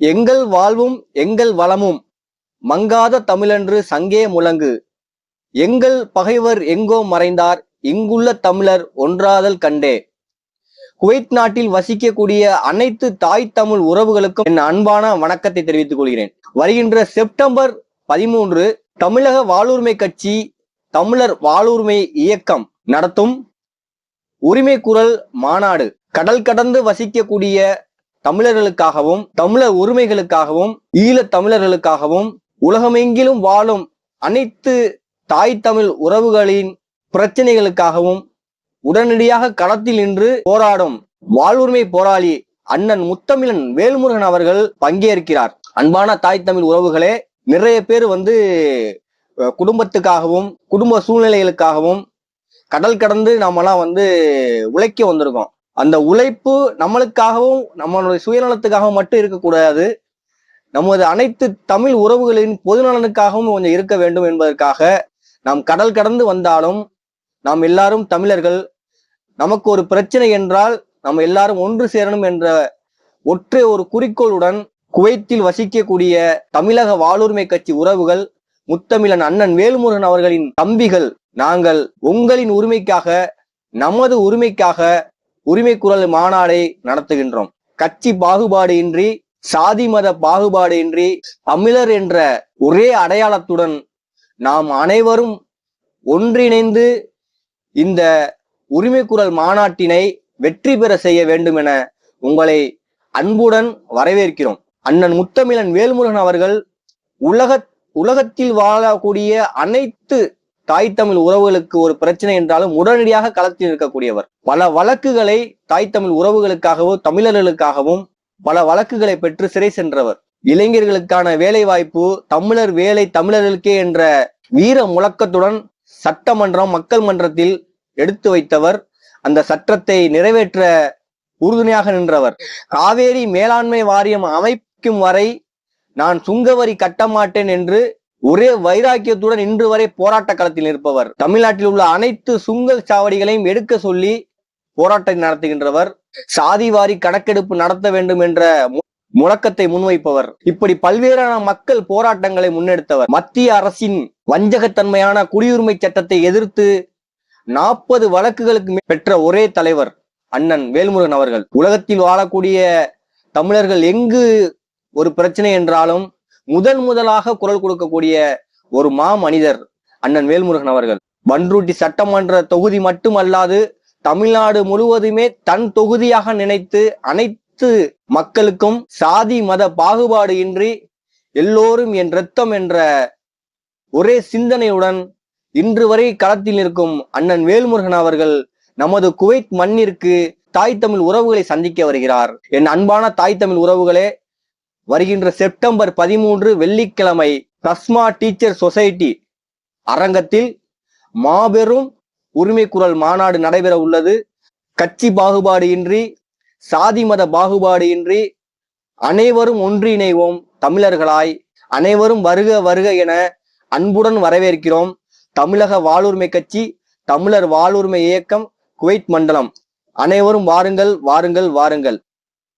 எங்கள் வாழ்வும் எங்கள் வளமும் மங்காத தமிழன்று சங்கே முழங்கு. எங்கள் பகைவர் எங்கோ மறைந்தார் இங்குள்ள தமிழர் ஒன்றாதல் கண்டே. குவைத் நாட்டில் வசிக்கக்கூடிய அனைத்து தாய் தமிழ் உறவுகளுக்கும் என் அன்பான வணக்கத்தை தெரிவித்துக் கொள்கிறேன். வருகின்ற செப்டம்பர் பதிமூன்று தமிழக வாழ்வுரிமை கட்சி தமிழர் வாழ்வுரிமை இயக்கம் நடத்தும் உரிமை குரல் மாநாடு. கடல் கடந்து வசிக்கக்கூடிய தமிழர்களுக்காகவும் தமிழர் உரிமைகளுக்காகவும் ஈழத் தமிழர்களுக்காகவும் உலகமெங்கிலும் வாழும் அனைத்து தாய் தமிழ் உறவுகளின் பிரச்சனைகளுக்காகவும் உடனடியாக களத்தில் நின்று போராடும் வாழ்வுரிமை போராளி அண்ணன் முத்தமிழன் வேல்முருகன் அவர்கள் பங்கேற்கிறார். அன்பான தாய் தமிழ் உறவுகளே நிறைய பேர் வந்து குடும்பத்துக்காகவும் குடும்ப சூழ்நிலைகளுக்காகவும் கடல் கடந்து நாமெல்லாம் வந்து உழைக்க வந்திருக்கோம். அந்த உழைப்பு நம்மளுக்காகவும் நம்மளுடைய சுயநலத்துக்காகவும் மட்டும் இருக்கக்கூடாது. நமது அனைத்து தமிழ் உறவுகளின் பொதுநலனுக்காகவும் கொஞ்சம் இருக்க வேண்டும் என்பதற்காக நாம் கடல் கடந்து வந்தாலும் நாம் எல்லாரும் தமிழர்கள். நமக்கு ஒரு பிரச்சனை என்றால் நம்ம எல்லாரும் ஒன்று சேரணும் என்ற ஒற்றை ஒரு குறிக்கோளுடன் குவைத்தில் வசிக்கக்கூடிய தமிழக வாழ்வுரிமை கட்சி உறவுகள் முத்தமிழன் அண்ணன் வேல்முருகன் அவர்களின் தம்பிகள் நாங்கள் உங்களின் உரிமைக்காக நமது உரிமைக்காக உரிமை குரல் மாநாடை நடத்துகின்றோம். கட்சி பாகுபாடு இன்றி சாதி மத பாகுபாடு இன்றி தமிழர் என்ற ஒரே அடையாளத்துடன் நாம் அனைவரும் ஒன்றிணைந்து இந்த உரிமை குரல் மாநாட்டினை வெற்றி பெற செய்ய வேண்டும் என உங்களை அன்புடன் வரவேற்கிறோம். அண்ணன் முத்தமிழன் வேல்முருகன் அவர்கள் உலக உலகத்தில் வாழக்கூடிய அனைத்து தாய் தமிழ் உறவுகளுக்கு ஒரு பிரச்சனை என்றாலும் உடனடியாக களத்தில் இருக்கக்கூடியவர் பல வழக்குகளை தாய் தமிழ் உறவுகளுக்காகவும் தமிழர்களுக்காகவும் பல வழக்குகளை பெற்று சிறை சென்றவர். இளைஞர்களுக்கான வேலை வாய்ப்பு தமிழர் வேலை தமிழர்களுக்கே என்ற வீர முழக்கத்துடன் சட்டமன்றம் மக்கள் மன்றத்தில் எடுத்து வைத்தவர். அந்த சட்டத்தை நிறைவேற்ற உறுதுணையாக நின்றவர். காவேரி மேலாண்மை வாரியம் அமைக்கும் வரை நான் சுங்கவரி கட்டமாட்டேன் என்று ஒரே வைராக்கியத்துடன் இன்று வரை போராட்ட களத்தில் இருப்பவர் தமிழ்நாட்டில் உள்ள அனைத்து சுங்க சாவடிகளையும் எடுக்க சொல்லி போராட்டம் நடத்துகின்றவர். சாதிவாரி கணக்கெடுப்பு நடத்த வேண்டும் என்ற மு- முழக்கத்தை முன்வைப்பவர். இப்படி பல்வேறான மக்கள் போராட்டங்களை முன்னெடுத்தவர். மத்திய அரசின் வஞ்சகத்தன்மையான குடியுரிமை சட்டத்தை எதிர்த்து நாற்பது வழக்குகளுக்கு பெற்ற ஒரே தலைவர் அண்ணன் வேல்முருகன் அவர்கள். உலகத்தில் வாழக்கூடிய தமிழர்கள் எங்கு ஒரு பிரச்சனை என்றாலும் முதன் முதலாக குரல் கொடுக்கக்கூடிய ஒரு மா மனிதர் அண்ணன் வேல்முருகன் அவர்கள். பன்ருட்டி சட்டமன்ற தொகுதி மட்டுமல்லாது தமிழ்நாடு முழுவதுமே தன் தொகுதியாக நினைத்து அனைத்து மக்களுக்கும் சாதி மத பாகுபாடு இன்றி எல்லோரும் என் ரத்தம் என்ற ஒரே சிந்தனையுடன் இன்று வரை களத்தில் நிற்கும் அண்ணன் வேல்முருகன் அவர்கள் நமது குவைத் மண்ணிற்கு தாய் தமிழ் உறவுகளை சந்திக்க வருகிறார். என் அன்பான தாய் தமிழ் உறவுகளே வருகின்ற செப்டம்பர் பதிமூன்று வெள்ளிக்கிழமை தஸ்மா டீச்சர் சொசைட்டி அரங்கத்தில் மாபெரும் உரிமை குரல் மாநாடு நடைபெற உள்ளது. கட்சி பாகுபாடு இன்றி சாதி மத பாகுபாடு இன்றி அனைவரும் ஒன்றிணைவோம் தமிழர்களாய். அனைவரும் வருக வருக என அன்புடன் வரவேற்கிறோம். தமிழக வாழ்வுரிமை கட்சி தமிழர் வாழ்வுரிமை இயக்கம் குவைத் மண்டலம். அனைவரும் வாருங்கள் வாருங்கள் வாருங்கள்.